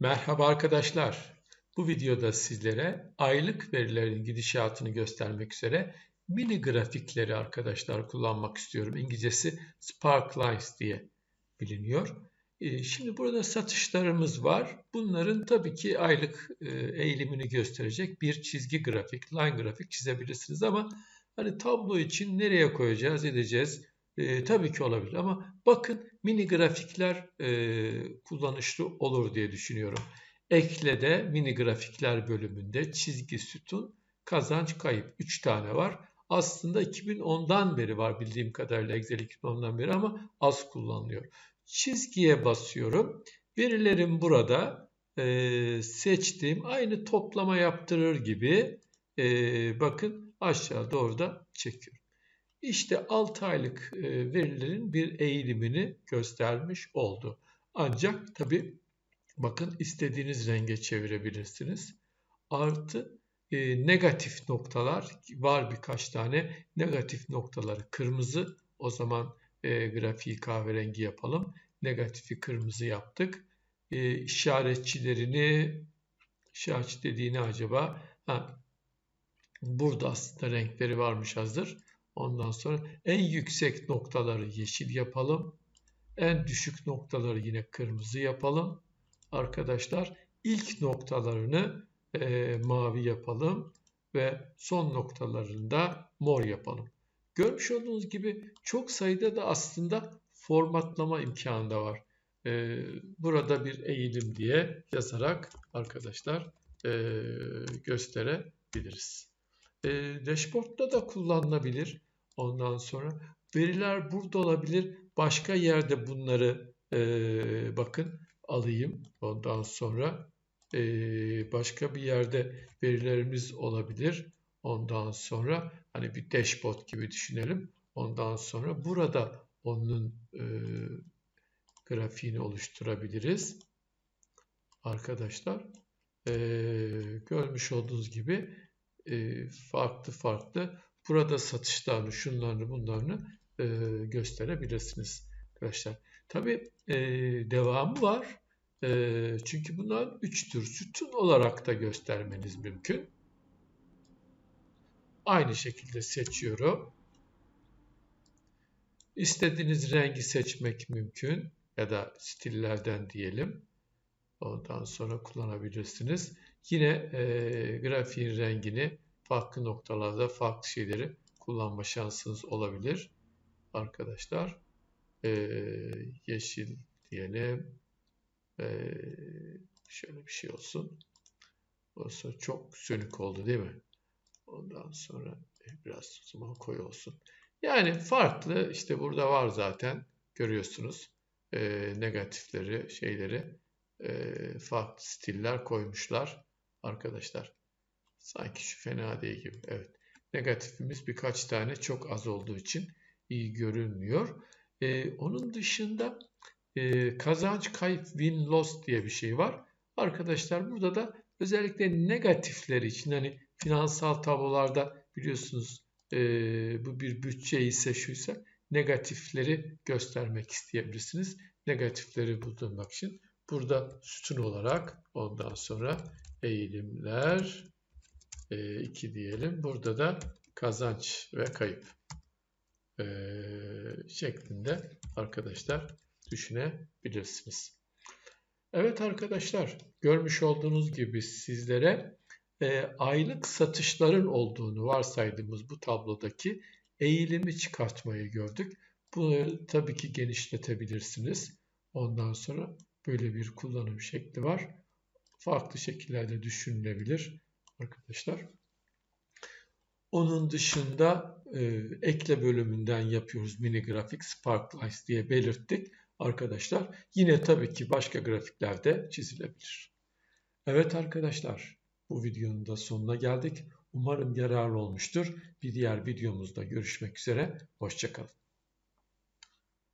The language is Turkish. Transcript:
Merhaba arkadaşlar. Bu videoda sizlere aylık verilerin gidişatını göstermek üzere mini grafikleri arkadaşlar kullanmak istiyorum. İngilizcesi Sparklines diye biliniyor. Ee, şimdi burada satışlarımız var. Bunların tabii ki aylık e, eğilimini gösterecek bir çizgi grafik, line grafik çizebilirsiniz ama hani tablo için nereye koyacağız, edeceğiz? E, tabii ki olabilir ama bakın mini grafikler e, kullanışlı olur diye düşünüyorum. Eklede mini grafikler bölümünde çizgi sütun kazanç kayıp 3 tane var. Aslında 2010'dan beri var bildiğim kadarıyla Excel 2010'dan beri ama az kullanılıyor. Çizgiye basıyorum. Verilerim burada e, seçtiğim aynı toplama yaptırır gibi e, bakın aşağı doğru da çekiyorum. İşte 6 aylık e, verilerin bir eğilimini göstermiş oldu. Ancak tabi bakın istediğiniz renge çevirebilirsiniz. Artı e, negatif noktalar var birkaç tane. Negatif noktaları kırmızı. O zaman e, grafiği kahverengi yapalım. Negatifi kırmızı yaptık. E, işaretçilerini işaretçi dediğini acaba ha, burada aslında renkleri varmış hazır. Ondan sonra en yüksek noktaları yeşil yapalım. En düşük noktaları yine kırmızı yapalım. Arkadaşlar ilk noktalarını e, mavi yapalım ve son noktalarını da mor yapalım. Görmüş olduğunuz gibi çok sayıda da aslında formatlama imkanı da var. E, burada bir eğilim diye yazarak arkadaşlar e, gösterebiliriz. E, dashboard'da da kullanılabilir. Ondan sonra veriler burada olabilir. Başka yerde bunları e, bakın alayım. Ondan sonra e, başka bir yerde verilerimiz olabilir. Ondan sonra hani bir dashboard gibi düşünelim. Ondan sonra burada onun e, grafiğini oluşturabiliriz. Arkadaşlar e, görmüş olduğunuz gibi e, farklı farklı burada satışlarını, şunlarını, bunlarını e, gösterebilirsiniz arkadaşlar. Tabi e, devamı var. E, çünkü bunlar üç tür sütun olarak da göstermeniz mümkün. Aynı şekilde seçiyorum. İstediğiniz rengi seçmek mümkün ya da stillerden diyelim. Ondan sonra kullanabilirsiniz. Yine e, grafiğin rengini farklı noktalarda farklı şeyleri kullanma şansınız olabilir. Arkadaşlar ee, yeşil diyelim. Ee, şöyle bir şey olsun. Burası çok sönük oldu değil mi? Ondan sonra biraz o zaman koyu olsun. Yani farklı işte burada var zaten görüyorsunuz e, negatifleri şeyleri e, farklı stiller koymuşlar arkadaşlar. Sanki şu fena değil gibi. Evet. Negatifimiz birkaç tane çok az olduğu için iyi görünmüyor. Ee, onun dışında e, kazanç, kayıp, win, loss diye bir şey var. Arkadaşlar burada da özellikle negatifler için hani finansal tablolarda biliyorsunuz e, bu bir bütçe ise şuysa negatifleri göstermek isteyebilirsiniz. Negatifleri bulmak için burada sütun olarak ondan sonra eğilimler 2 e, diyelim. Burada da kazanç ve kayıp e, şeklinde arkadaşlar düşünebilirsiniz. Evet arkadaşlar görmüş olduğunuz gibi sizlere e, aylık satışların olduğunu varsaydığımız bu tablodaki eğilimi çıkartmayı gördük. Bunu tabii ki genişletebilirsiniz. Ondan sonra böyle bir kullanım şekli var. Farklı şekillerde düşünülebilir arkadaşlar. Onun dışında e, ekle bölümünden yapıyoruz mini grafik Sparklines diye belirttik arkadaşlar. Yine tabii ki başka grafiklerde çizilebilir. Evet arkadaşlar bu videonun da sonuna geldik. Umarım yararlı olmuştur. Bir diğer videomuzda görüşmek üzere. Hoşçakalın.